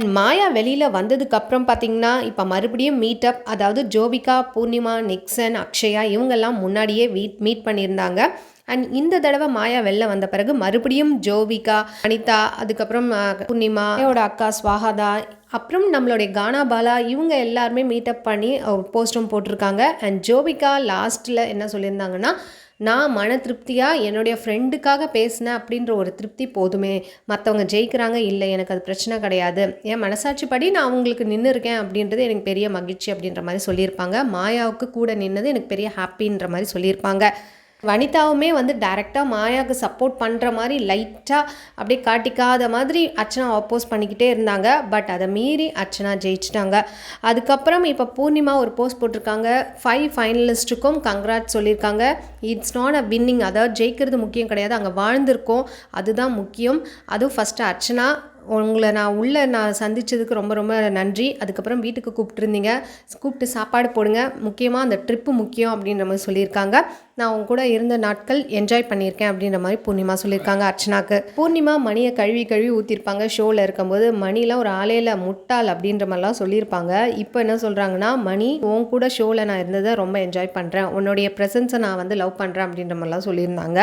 மாயா வெளியில் வந்ததுக்கப்புறம் பார்த்தீங்கன்னா இப்போ மறுபடியும் மீட் அப் அதாவது ஜோவிகா பூர்ணிமா நிக்சன் அக்ஷயா இவங்கெல்லாம் முன்னாடியே வீட் மீட் பண்ணியிருந்தாங்க. அண்ட் இந்த தடவை மாயா வெளில வந்த பிறகு மறுபடியும் ஜோவிகா அனிதா அதுக்கப்புறம் அஹ், பூர்ணிமாவோட அக்கா ஸ்வாகதா அப்புறம் நம்மளுடைய கானா பாலா இவங்க எல்லாருமே மீட்டப் பண்ணி போஸ்டும் போட்டிருக்காங்க. அண்ட் ஜோவிகா லாஸ்ட்டில் என்ன சொல்லியிருந்தாங்கன்னா நான் மன திருப்தியாக என்னுடைய ஃப்ரெண்டுக்காக பேசினேன் அப்படின்ற ஒரு திருப்தி போதுமே. மற்றவங்க ஜெயிக்கிறாங்க இல்லை எனக்கு அது பிரச்சனை கிடையாது. என் மனசாட்சிப்படி நான் அவங்களுக்கு நின்று இருக்கேன் அப்படின்றது எனக்கு பெரிய மகிழ்ச்சி அப்படின்ற மாதிரி சொல்லியிருப்பாங்க. மாயாவுக்கு கூட நின்னது எனக்கு பெரிய ஹாப்பின்ற மாதிரி சொல்லியிருப்பாங்க. வனிதாவுமே வந்து டைரெக்டாக மாயாவுக்கு சப்போர்ட் பண்ணுற மாதிரி லைட்டாக அப்படியே காட்டிக்காத மாதிரி அர்ச்சனா அப்போஸ் பண்ணிக்கிட்டே இருந்தாங்க. பட் அதை மீறி அர்ச்சனா ஜெயிச்சிட்டாங்க. அதுக்கப்புறம் இப்போ பூர்ணிமா ஒரு போஸ்ட் போட்டிருக்காங்க. ஃபைவ் ஃபைனலிஸ்ட்டுக்கும் கங்க்ராட் சொல்லியிருக்காங்க. இட்ஸ் நாட் அ வின்னிங் அதாவது ஜெயிக்கிறது முக்கியம் கிடையாது. அங்கே வாழ்ந்திருக்கோம். அதுதான் முக்கியம். அதுவும் ஃபஸ்ட்டு அர்ச்சனா உங்களை நான் உள்ளே நான் சந்தித்ததுக்கு ரொம்ப ரொம்ப நன்றி. அதுக்கப்புறம் வீட்டுக்கு கூப்பிட்டுருந்தீங்க. கூப்பிட்டு சாப்பாடு போடுங்க. முக்கியமாக அந்த ட்ரிப்பு முக்கியம் அப்படின்ற மாதிரி சொல்லியிருக்காங்க. நான் உங்க கூட இருந்த நாட்கள் என்ஜாய் பண்ணியிருக்கேன் அப்படின்ற மாதிரி பூர்ணிமா சொல்லியிருக்காங்க அர்ச்சனாக்கு. பூர்ணிமா மணியை கழுவி கழுவி ஊற்றிருப்பாங்க ஷோவில் இருக்கும்போது மணிலாம் ஒரு ஆலையில் முட்டாள் அப்படின்ற மாதிரிலாம் சொல்லியிருப்பாங்க. இப்போ என்ன சொல்கிறாங்கன்னா மணி உன் கூட ஷோவில் நான் இருந்ததை ரொம்ப என்ஜாய் பண்ணுறேன் உன்னுடைய ப்ரெசன்ஸை நான் வந்து லவ் பண்ணுறேன் அப்படின்ற மாதிரிலாம் சொல்லியிருந்தாங்க.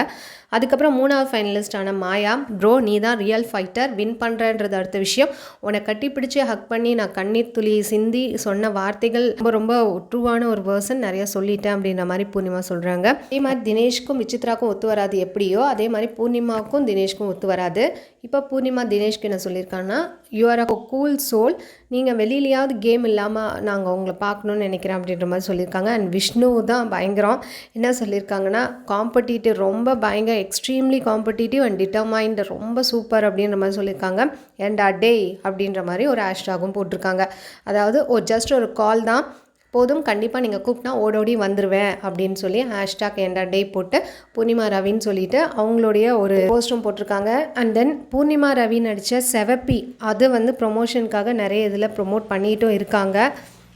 அதுக்கப்புறம் மூணாவது ஃபைனலிஸ்டான மாயா ப்ரோ நீ தான் ரியல் ஃபைட்டர் வின் பண்ணுற பண்ணுறன்றது அடுத்த விஷயம். உன்னை கட்டிப்பிடிச்சு ஹக் பண்ணி நான் கண்ணீர் துளி சிந்தி சொன்ன வார்த்தைகள் ரொம்ப ரொம்ப ட்ரூவான ஒரு பர்சன் நிறைய சொல்லிட்டேன் அப்படின்ற மாதிரி பூர்ணிமா சொல்கிறாங்க அதே மாதிரி தினேஷ்க்கும் விசித்ராக்கும் ஒத்து வராது எப்படியோ அதே மாதிரி பூர்ணிமாவுக்கும் தினேஷ்க்கும் ஒத்து வராது. இப்போ பூர்ணிமா தினேஷ்க்கு என்ன சொல்லியிருக்காங்கன்னா you are a cool soul நீங்கள் வெளியிலையாவது கேம் இல்லாமல் நாங்கள் உங்களை பார்க்கணுன்னு நினைக்கிறேன் அப்படின்ற மாதிரி சொல்லியிருக்காங்க. அண்ட் விஷ்ணு தான் பயங்கரம். என்ன சொல்லியிருக்காங்கன்னா காம்படிட்டிவ் ரொம்ப பயங்கர எக்ஸ்ட்ரீம்லி காம்படிட்டிவ் அண்ட் டிட்டர்மைண்ட் ரொம்ப சூப்பர் அப்படின்ற மாதிரி சொல்லியிருக்காங்க. அண்ட் டே அப்படின்ற மாதிரி ஒரு ஹேஷ்டாகும் போட்டிருக்காங்க. அதாவது ஒரு ஜஸ்ட் ஒரு கால் தான். போதும் கண்டிப்பாக நீங்கள் கூப்பிட்டா ஓடோடி வந்துடுவேன் அப்படின்னு சொல்லி ஹேஷ்டாக் எண்டா டே போட்டு பூர்ணிமா ரவின்னு சொல்லிட்டு அவங்களுடைய ஒரு போஸ்டும் போட்டிருக்காங்க. அண்ட் தென் பூர்ணிமா ரவி நடித்த செவப்பி அது வந்து ப்ரொமோஷனுக்காக நிறைய இதில் ப்ரொமோட் பண்ணிட்டும் இருக்காங்க.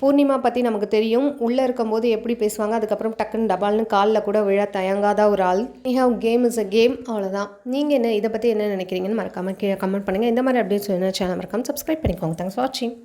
பூர்ணிமா பற்றி நமக்கு தெரியும். உள்ளே இருக்கும்போது எப்படி பேசுவாங்க? அதுக்கப்புறம் டக்குன்னு டபால்னு காலில் கூட விழ தயங்காத ஒரு ஆள். How game is a game அவ்வளோதான் நீங்கள் என்ன இதை பற்றி என்ன நினைக்கிறீங்கன்னு மறக்காமல் கீழே கமெண்ட் பண்ணுங்கள் இந்த மாதிரி அப்டேட்ஸ் என்ன சேனல் மறக்காமல் சப்ஸ்கிரைப் பண்ணிக்கோங்க. தேங்க்ஸ் வாட்சிங்